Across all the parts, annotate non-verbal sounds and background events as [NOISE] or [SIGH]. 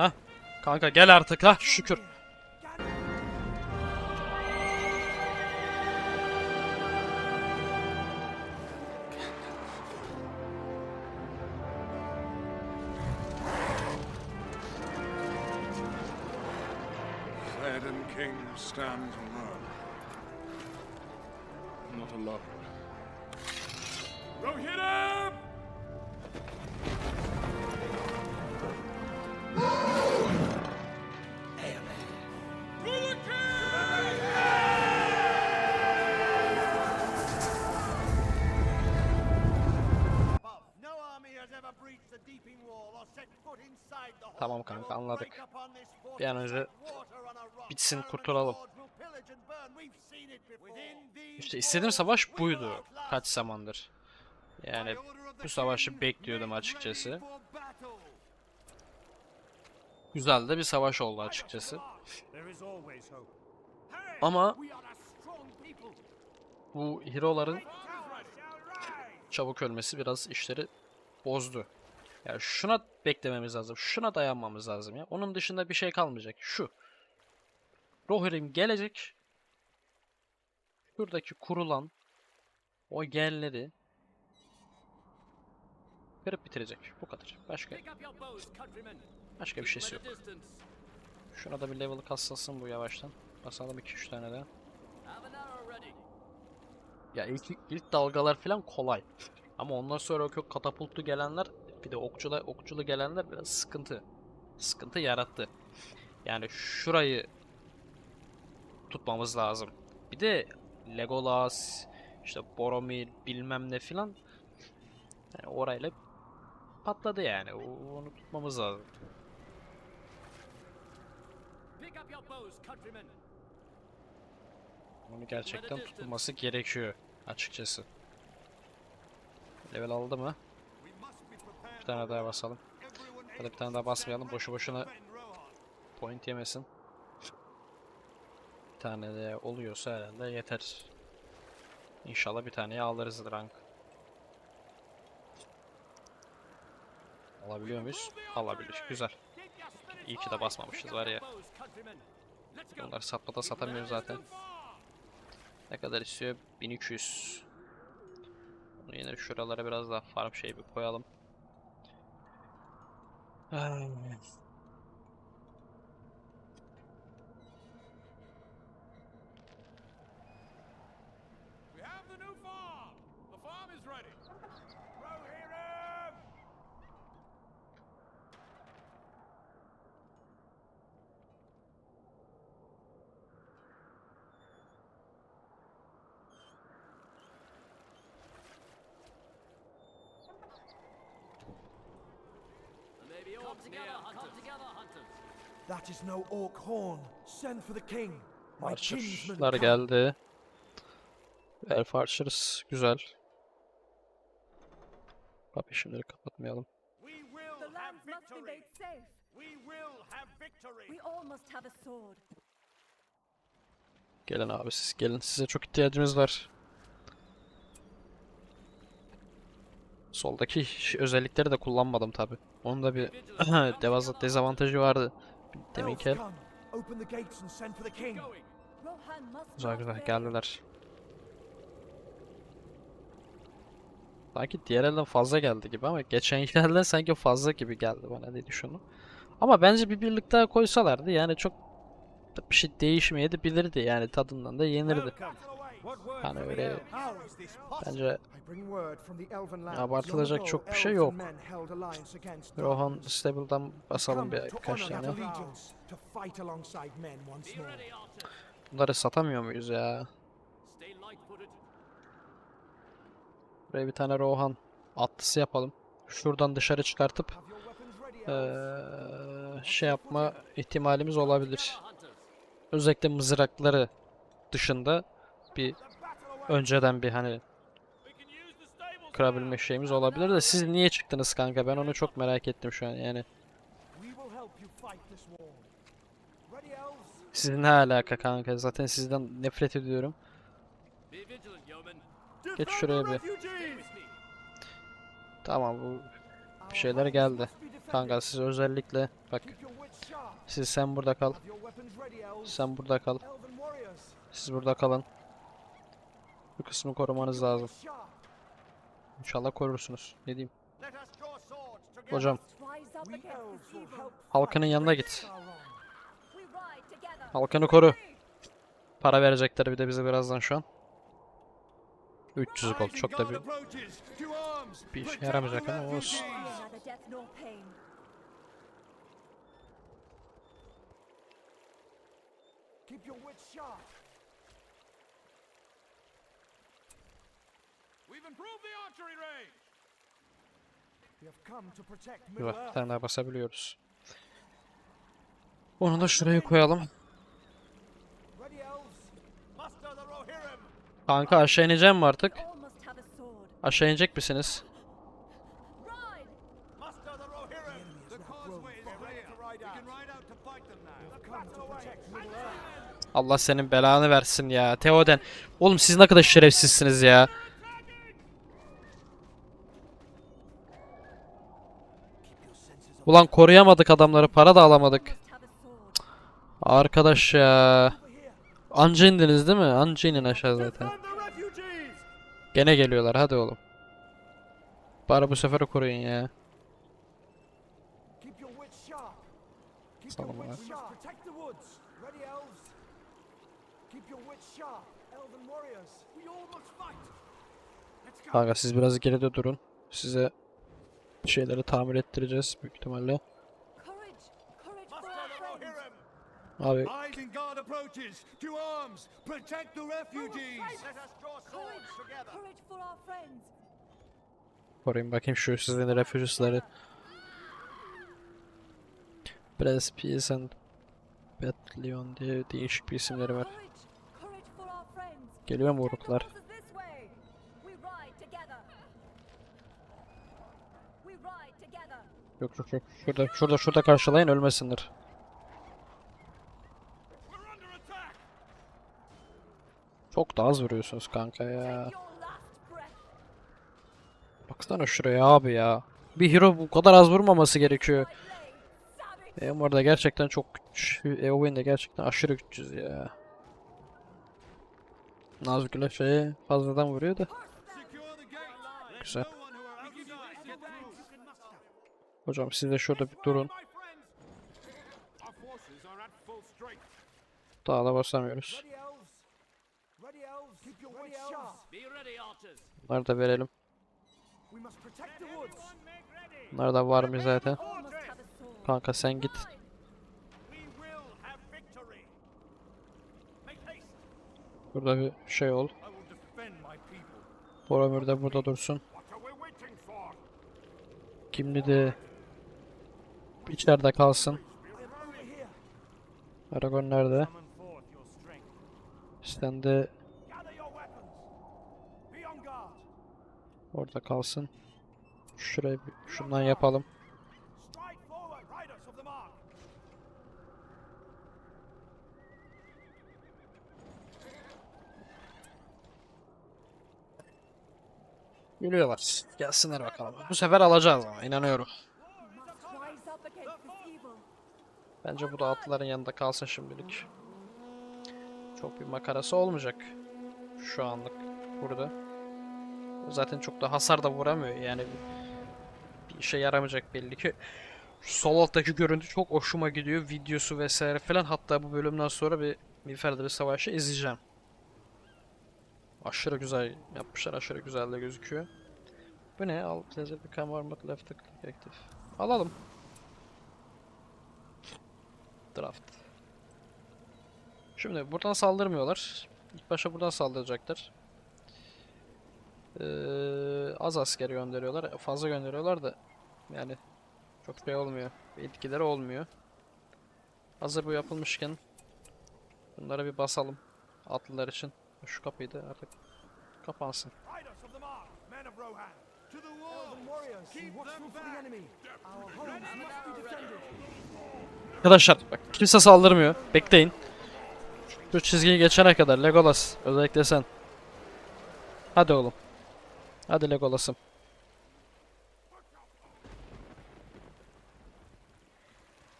Ha? Kanka gel artık ha şükür. Within these İşte istediğim savaş buydu. Kaç zamandır. Yani bu savaşı bekliyordum açıkçası. Güzel de bir savaş oldu açıkçası. Ama bu hero'ların çabuk ölmesi biraz işleri bozdu. Yani şuna beklememiz lazım. Şuna dayanmamız lazım ya. Onun dışında bir şey kalmayacak. Şu. Rohirrim gelecek. Şuradaki kurulan o yerleri kırıp bitirecek. Bu kadar. Başka başka bir şeysi yok. Şuna da bir level kaslasın bu yavaştan. Basalım 2-3 tane ready. Ya ilk, ilk dalgalar falan kolay. Ama ondan sonra o kök katapultlu gelenler bir de okçulu, okçulu gelenler biraz sıkıntı. Sıkıntı yarattı. Yani şurayı tutmamız lazım. Bir de Legolas, işte Boromir bilmem ne filan yani orayla patladı yani. Onu tutmamız lazım. Onu gerçekten tutulması gerekiyor açıkçası. Level aldı mı? Bir tane daha basalım. Da bir tane daha basmayalım. Boşu boşuna point yemesin. Tane de oluyorsa herhalde yeter. İnşallah bir taneyi alırız rank. Alabiliyor muyuz? Alabiliyoruz. Güzel. İyi ki de basmamışız var ya. Bunları satmada satamıyoruz zaten. Ne kadar istiyor? 1200. Bunu yine şuralara biraz daha farm şey bir koyalım. We have the new farm! The farm is ready! Rohirrim! There may be orcs near, Come together, hunters. That is no orc horn. Send for the king. Archer'lar geldi. Elf Archers güzel. Kapıyı şimdilik kapatmayalım. We will The have lands must be victory. made safe. We will have victory. We all must have a sword. Gelin abi siz gelin. Size çok ihtiyacımız var. Soldaki özellikleri de kullanmadım tabi. Onun da bir [COUGHS] [CLEARS THROAT] devasa dezavantajı vardı. Demin Elves ki come. Open the gates and send for the king. Going. Rohan must güzel güzel geldiler. Sanki diğer elden fazla geldi gibi ama geçen [LAUGHS] elden sanki fazla gibi geldi bana diye düşündüm. Ama bence bir birlik daha koysalardı yani çok bir şey değişmeyebilirdi yani tadından da yenirdi. Hani the öyle bence. Abartılacak çok bir şey yok. Rohan. Stable'dan basalım bir birkaç tane. Bunları satamıyor muyuz ya? Buraya bir tane Rohan atlısı yapalım. Şuradan dışarı çıkartıp eee, şey yapma ihtimalimiz olabilir. Özellikle mızrakları dışında bir önceden bir hani kırabilme şeyimiz olabilir de siz niye çıktınız kanka? Ben onu çok merak ettim şu an yani. Sizin ne alaka kanka? Zaten sizden nefret ediyorum. Geç şuraya bir. Tamam bu Our şeyler geldi. Kanka siz özellikle bak siz sen burada kal. Sen burada kal. Siz burada kalın. Bu kısmı korumanız lazım. İnşallah korursunuz. Ne diyeyim? Hocam halkının yanına git. Halkını koru. Para verecekler bir de bize birazdan şu an. 300 gold çok da bir, bir işe yaramayacak ama olsun. Keep your wits sharp. We've improved the archery range. We have come to protect Bir Middle bak bir tane daha basabiliyoruz. Onu da şuraya koyalım. Kanka aşağı ineceğim mi artık? Aşağı inecek misiniz? Allah senin belanı versin ya. Teoden. Oğlum siz ne kadar şerefsizsiniz ya. Keep your senses on. Ulan koruyamadık adamları. Para da alamadık. Arkadaş ya. Anca indiniz değil mi? Anca inin aşağı zaten. Gene geliyorlar hadi oğlum. Bari bu sefer koruyun ya. Keep your wits sharp. Keep Salama. your wits sharp. Protect the woods. Ready, elves. Keep your wits sharp. Elven warriors. We all must fight. Let's go. Kanka siz biraz geride durun. Size şeyleri tamir ettireceğiz büyük ihtimalle. Abi koruyun bakayım şu sizin refugees'ları. Brez, Peace and Battalion diye değişik bir isimleri var. Geliyor mu Take Yok yok yok. Şurada şurada şurada karşılayın ölmesinler. Çok da az vuruyorsunuz kanka ya. Baksana şuraya abi ya. Bir hero bu kadar az vurmaması gerekiyor. Eamor da gerçekten çok güç. De gerçekten aşırı güçsüz ya. Nazgül'e şeye fazladan vuruyor da. Güzel. no one who are outside get through. Hocam siz de şurada bir durun. Daha da basamıyoruz. Bunları da verelim. Bunlar da var mı zaten? Kanka sen git. Burada bir şey ol. Boromir de burada dursun. Kimli de içeride kalsın. Aragorn nerede? Sen de orada kalsın. Şuraya bir, şundan yapalım. Geliyorlar. Gelsinler bakalım. Bu sefer alacağız ama inanıyorum. Must rise up against this evil! Bence bu da atlıların yanında kalsın şimdilik. Çok bir makarası olmayacak. Şu anlık burada. Zaten çok da hasar da vuramıyor yani. Bir işe yaramayacak belli ki. Sol alttaki görüntü çok hoşuma gidiyor. Videosu vesaire falan. Hatta bu bölümden sonra bir Miğfer'de bir savaşı izleyeceğim. Aşırı güzel yapmışlar. Aşırı güzel de gözüküyor. Bu ne? Al pleasure become armored left click active. Alalım. Draft. Şimdi buradan saldırmıyorlar. İlk başta buradan saldıracaklar. Ee, az asker gönderiyorlar. Fazla gönderiyorlar da yani çok şey olmuyor. Etkileri olmuyor. Hazır bu yapılmışken bunlara bir basalım. Atlılar için. Şu kapıyı da artık kapansın. To the wall. Warriors. Keep them for the back. enemy. Our homes must be defended. Arkadaşlar bak kimse saldırmıyor. Bekleyin. Şu çizgiyi geçene kadar Legolas özellikle sen. Hadi oğlum. Hadi Legolas'ım.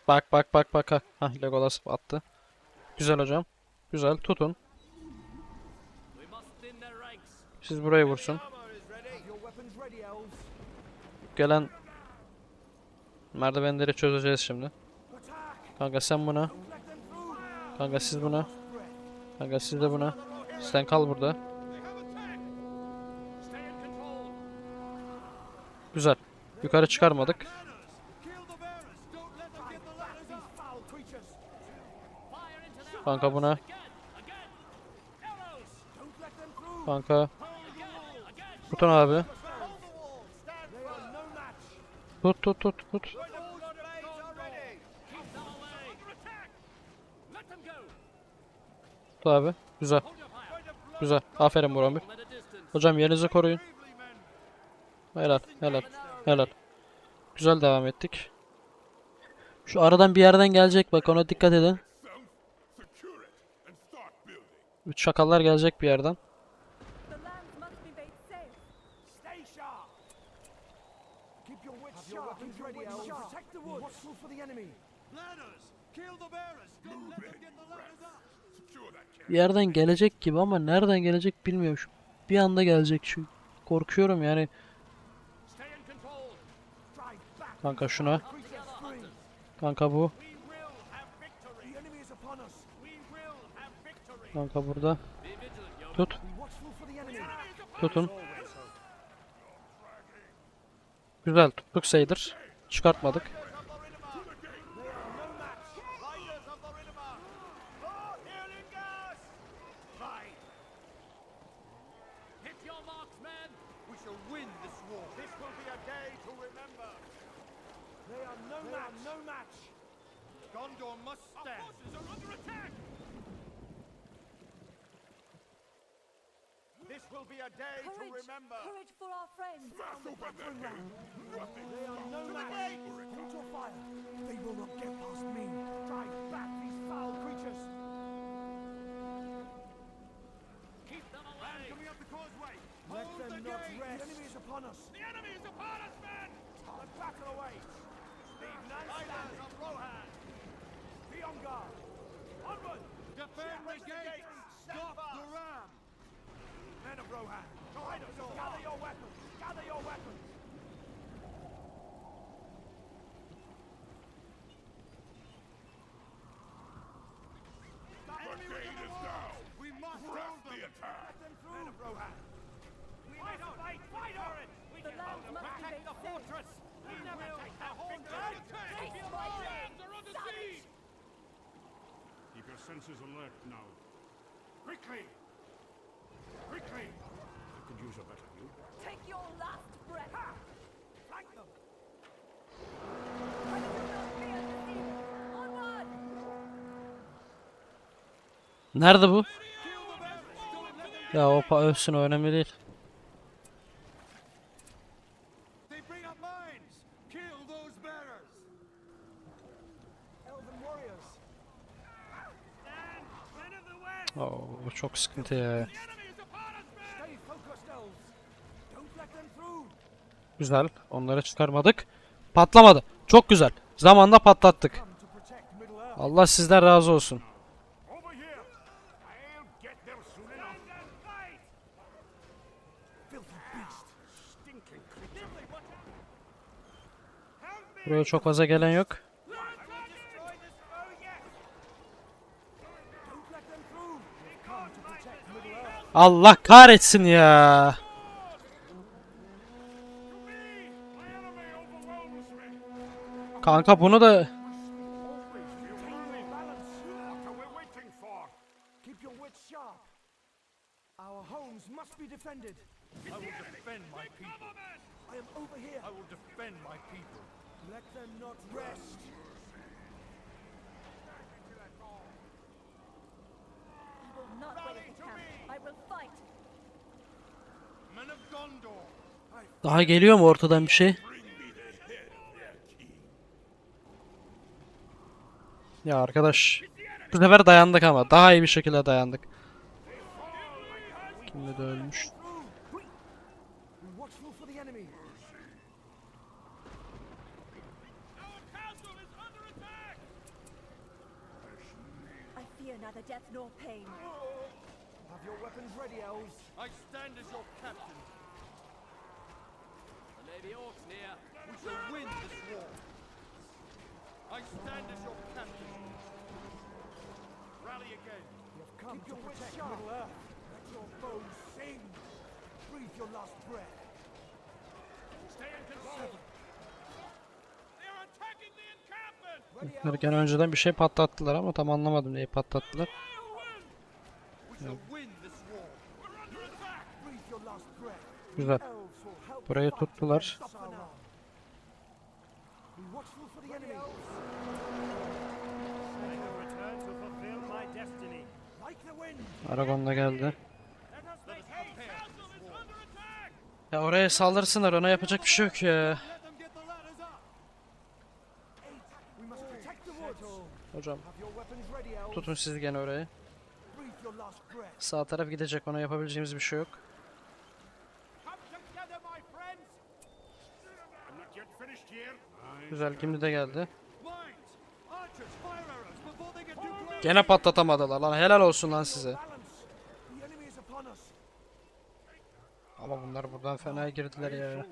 Bak bak bak bak. ha. Legolas attı. Güzel hocam. Güzel tutun. Siz burayı vursun. Armor is ready. Have your weapons ready, elves. Gelen merdivenleri çözeceğiz şimdi. Kanka sen buna. Kanka siz buna. Kanka siz de buna. Sen kal burada. Güzel. Yukarı çıkarmadık. Kanka buna. Kanka tutun abi. Tut tut tut tut. Tut abi. Güzel. Güzel. Aferin a distance. Hocam yerinizi koruyun. Helal. Helal. Helal. Güzel devam ettik. Şu aradan bir yerden gelecek bak ona dikkat edin. Çakallar gelecek bir yerden. The lands must be made safe. Stay sharp! Keep your wits sharp. Your ready, elves. Protect the woods. Watchful for the enemy. Ladders. Kill the bearers. Don't let them get the ladders up. Bir yerden gelecek gibi ama nereden gelecek bilmiyorum. Şu bir anda gelecek çünkü. Korkuyorum yani. Kanka şuna. Kanka bu. Kanka burada. Tut. Tutun. Güzel tuttuk sayılır. Çıkartmadık. They are no match. Riders of the Riddermark. Oh, Hirlingas. Fine. Will be a day to Courage! remember. Courage for our friends! Smash open that gate. Nothing. They are no match! Hold your fire! They will not get past me! Drive back these foul creatures! Keep them away. Coming up the causeway. Let Hold them the not gate. rest! The enemy is upon us! The enemy is upon us, men. The battle awaits! Leave none Riders standing! of Rohan. Be on guard! Onward! Defend the gate. Stop the ram. Men of Rohan! Riders, gather your weapons! Gather your weapons! The gate is down. We must Press hold the them. attack. them through! Men of Rohan! We must fight. Fight on it. We The lands must be made the safe. fortress. We never take that victory. Attack. Face Our my lands are under savage. siege. Keep your senses alert now. Quickly! Quickly! I could use a better view. Take your last breath. Flank them! Nerede bu? Ya o pa ölsün o önemli değil. They bring up mines. Güzel. Onları çıkarmadık. Patlamadı. Çok güzel. Zamanda patlattık. Allah sizden razı olsun. Over here! I'll get them soon enough. Stand Men of Gondor. daha geliyor mu ortadan bir şey? Ya arkadaş. Bu sefer dayandık ama. Daha iyi bir şekilde dayandık. Kimle de ölmüş. neither Orcs near. We shall win this war. I stand as your captain. Rally again. You have come to protect Middle Earth. Let your bows sing. Breathe your last breath. Stay in control. They are attacking the encampment. Ready, Bunları elves. gene önceden bir şey patlattılar ama tam anlamadım neyi patlattılar. Shall win this war. We're under attack. Breathe your last breath. Güzel. Elves will help Burayı fight tuttular. against Sauron. Be watchful for the enemy. I have returned to fulfill my destiny. Like the wind. Aragon da geldi. Let us make haste. Castle is under attack. Ya oraya saldırsınlar ona yapacak bir şey yok ya. Hocam tutun siz gene orayı. Sağ taraf gidecek ona yapabileceğimiz bir şey yok. Güzel şimdi de geldi. Gene patlatamadılar lan helal olsun lan size. Balance. The enemy is upon us. Ama bunlar buradan fena girdiler ya.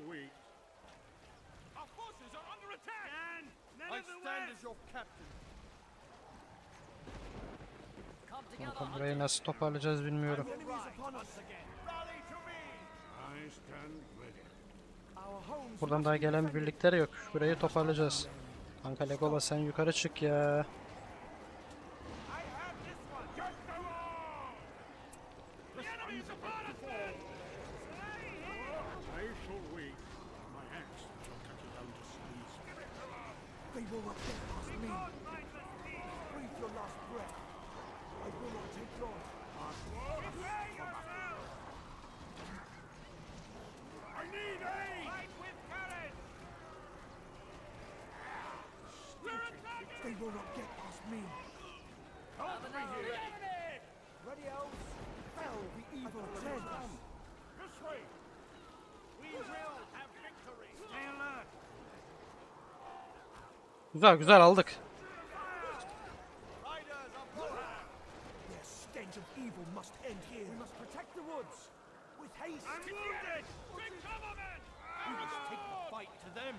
Kanka burayı nasıl toparlayacağız bilmiyorum. Buradan daha gelen birlikler yok. Burayı toparlayacağız. Kanka Legolas sen yukarı çık ya. I have this one. Get them all. The enemy is upon us. I shall wait. My axe shall cut you down to size. They will not get past me. Breathe your last breath. I will not take yours. I need aid. Fight with courage. We're attacking. Güzel güzel aldık. With. I'm wounded. Take cover, men. We must take the fight to them.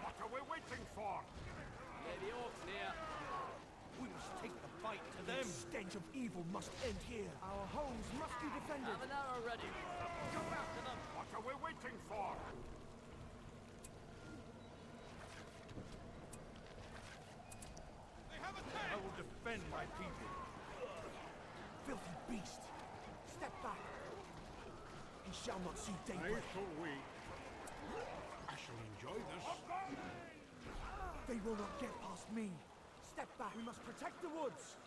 What are we waiting for? Lady Orc's near. We must take the fight to them. The stench of evil must end here. Our homes must be defended. Have an arrow ready. Go after them. What are we waiting for? They have attacked. I will defend my people. Filthy beast. Step back. He shall not see I daybreak. shall wait. I shall enjoy this. They will not get past me. Step back. We must protect the woods.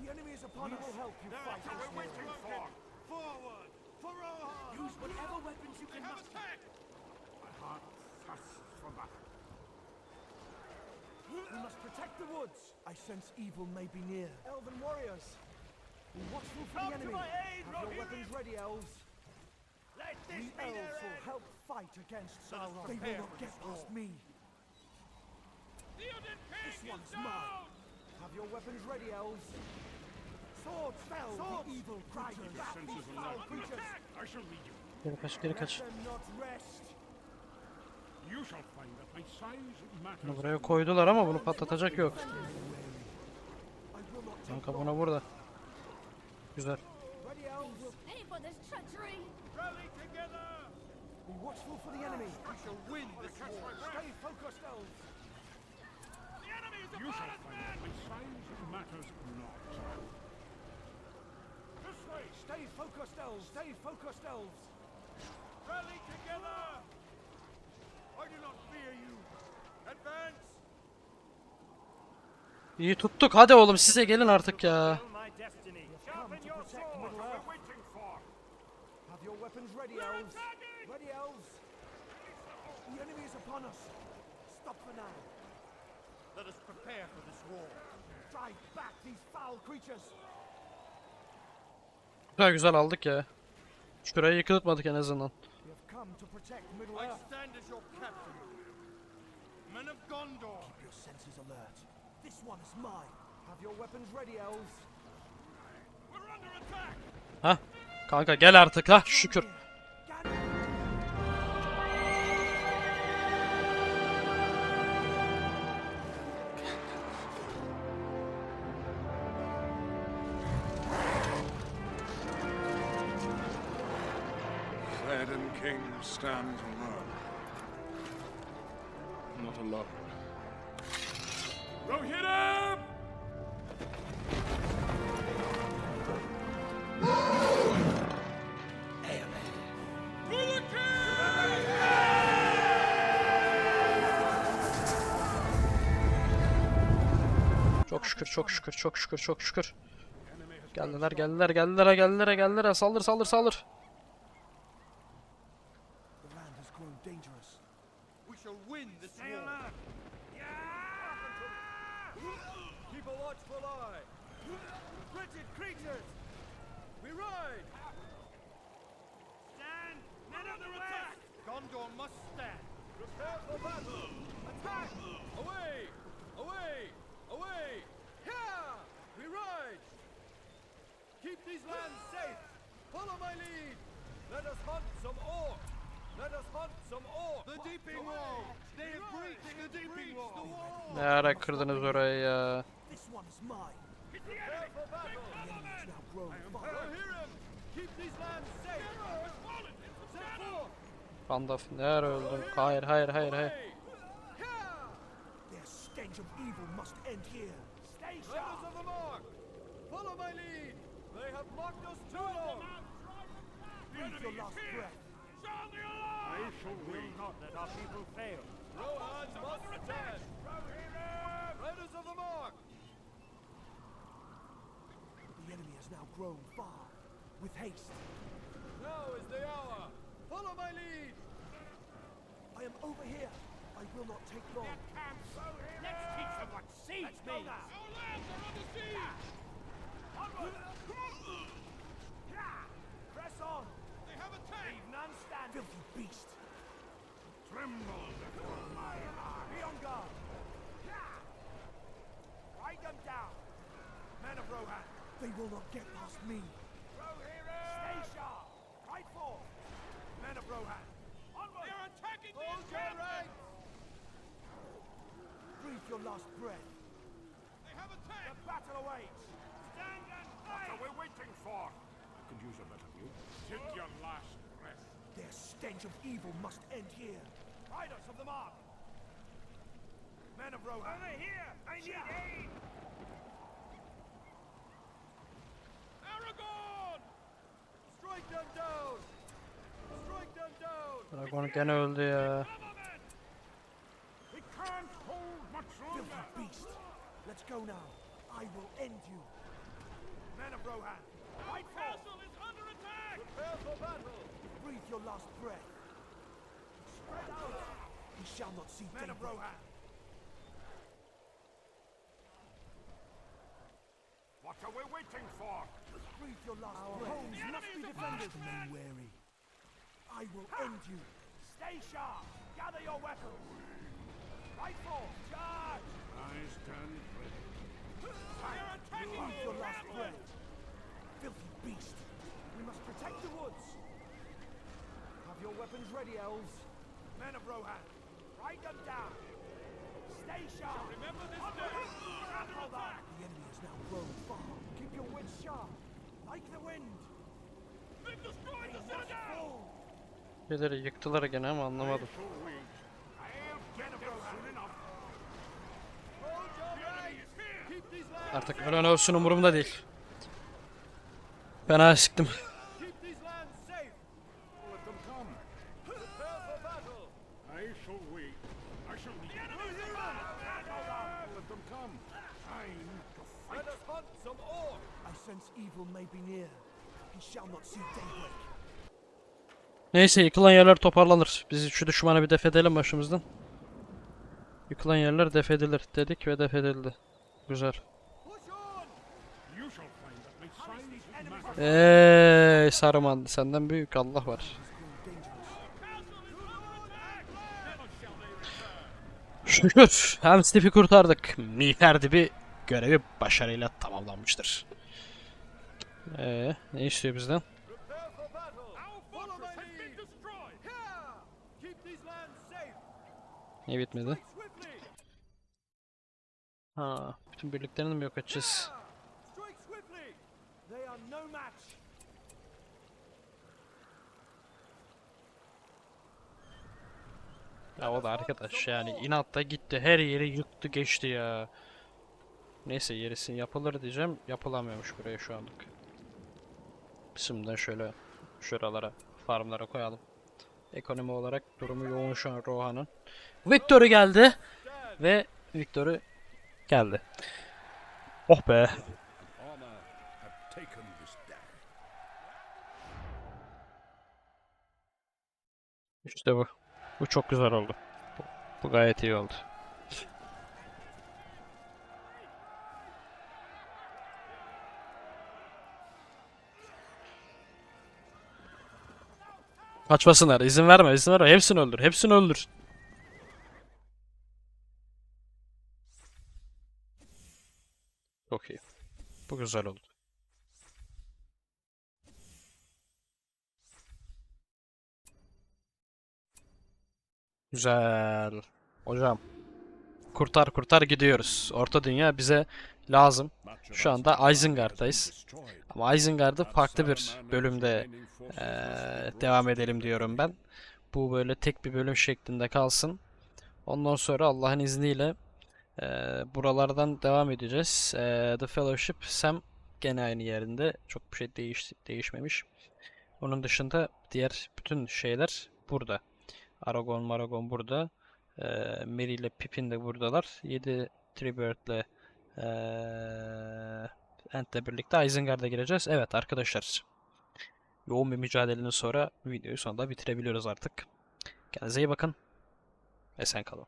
The enemy is upon us. We will help you fight What are this we war. waiting for? Forward. For Rohan. Use whatever weapons you They can have muster. My heart thirsts for battle. We must protect the woods. I sense evil may be near. Elven warriors. Watchful for Come the to enemy. my aid, Have your weapons ready, elves. Let We this be their elves will help fight against Sauron. They will not get this past war. me. This is one's down. mine. Have your weapons ready, elves. Swords fell Swords. the evil creatures. back Senses alert. foul creatures. I shall lead you. Geri kaç geri kaç. not. Bunu buraya koydular ama bunu patlatacak yok. Not Kanka buna burada. Güzel. Stay focused, elves. Stay focused, elves. Rally together. I do not fear you. Advance. İyi tuttuk. Hadi oğlum size gelin artık ya. Come to protect Middle Earth. we waiting for? Have your weapons ready, We're elves. attacking. Ready, elves. The enemy is upon us. Stop for now. Let us prepare for this war. Drive back these foul creatures. Güzel güzel aldık ya. Şurayı yıkıltmadık en azından. I stand as your captain. Men of Gondor. Your senses alert. This one is mine. Have your weapons ready, elves. Hah. Kanka gel artık ha şükür. Theoden King stands alone. Not alone. Rohirrim! Çok şükür çok şükür çok şükür çok şükür. Geldiler geldiler geldiler geldiler geldiler saldır saldır saldır. Gondor must stand. Prepare for battle! Attack! Away! Away! Here! We ride! Keep these lands safe! Follow my lead! Let us hunt some orc! Let us hunt some orc! The deeping wall! They have breached the deeping wall! Ne ara kırdınız orayı ya. This one is mine. Prepare for battle! The enemy has now grown far. Rohirrim! Keep these lands safe! Set forth! Gandalf ne ara öldün? Hayır hayır hayır hayır. Away! Here! Their stench of evil must end here. Stay Riders sharp! of the mark! Follow my lead! They have blocked us too long! Breathe your last breath. Sound the alarm! I shall wait. Not let our people fail. Rohan must stand! Now grown far. With haste, Now is the hour! Follow my lead! I am over here. I will not take long. Let's teach them what siege means! Our lands are under siege! Onward! Press on! They have attacked! Leave none standing! Filthy beast. Tremble before my Be on guard! Ride them down! Men of Rohan! They will not get past me. Stay sharp! Ride forth! Men of Rohan! Onward! They're attacking the Hold your encampment! ranks! Breathe your last breath. They have attacked! The battle awaits! Stand and What are we waiting for? I could use a better view. Take your last breath. Their stench of evil must end here. Riders of the mark! Men of Rohan! Over here! I need aid! Aragorn! Strike them down! Strike them down! Dragon gene öldü ya. Come on, men! We can't hold much longer. Beast. Let's go now. I will end you. Men of Rohan! Our castle is under attack! Prepare for battle! Breathe your last breath. Spread out! He shall not see Men of daybreak. Rohan! What are we waiting for? Breathe your last breath. Homes must be defended. Remain wary. I will end you. Stay sharp! Gather your weapons! Rifle! Charge! I stand ready. They're attacking Breathe the your last encampment! breath. Filthy beast. We must protect the woods. Have your weapons ready, elves. Men of Rohan! Ride them down! Citadel! fall. Birileri yıktılar gene ama anlamadım. Artık ölen ölsün umurumda değil. Fena sıktım. Keep these lands safe! Let them come. Prepare for battle! I shall wait. I shall lead. Let them come. Time to fight. Let us hunt some orc! I sense evil may be near. He shall not see daybreak. Neyse yıkılan yerler toparlanır. Biz şu düşmanı bir def edelim başımızdan. Yıkılan yerler def edilir dedik ve def edildi. Güzel. Eee Saruman senden büyük Allah var. Şükür Helm's Deep'i kurtardık. Miğfer Dibi görevi başarıyla tamamlanmıştır. Ee, ne istiyor bizden? Niye bitmedi? Ha, bütün birliklerini mi yok edeceğiz? Ya o da arkadaş yani inatla gitti her yeri yıktı geçti ya. Neyse yerisini yapılır diyeceğim. Yapılamıyormuş buraya şu anlık. Şimdiden şöyle şuralara farmlara koyalım. Ekonomi olarak durumu yoğun şu an Rohan'ın. Victor'u geldi ve Victor'u geldi. Oh be. İşte bu. Bu çok güzel oldu. Bu, bu gayet iyi oldu. Kaçmasınlar. izin verme, izin verme. Hepsini öldür, hepsini öldür. Çok iyi. Bu güzel oldu. Güzel. Hocam. Kurtar kurtar gidiyoruz. Orta dünya bize lazım. Şu anda Isengard'dayız. Ama Isengard'ı farklı bir bölümde be devam edelim diyorum ben. Bu böyle tek bir bölüm şeklinde kalsın. Ondan sonra Allah'ın izniyle eee, buralardan devam edeceğiz. Eee, The Fellowship Sam gene aynı yerinde. Çok bir şey değiş değişmemiş. Onun dışında diğer bütün şeyler burada. Aragon, Maragon burada. Eee Merry ile Pippin de buradalar. 7 Treebeard eee Ent'le birlikte Isengard'a gireceğiz. Evet arkadaşlar. Yoğun bir mücadelenin sonra videoyu sonunda bitirebiliyoruz artık. Kendinize iyi bakın. Esen kalın.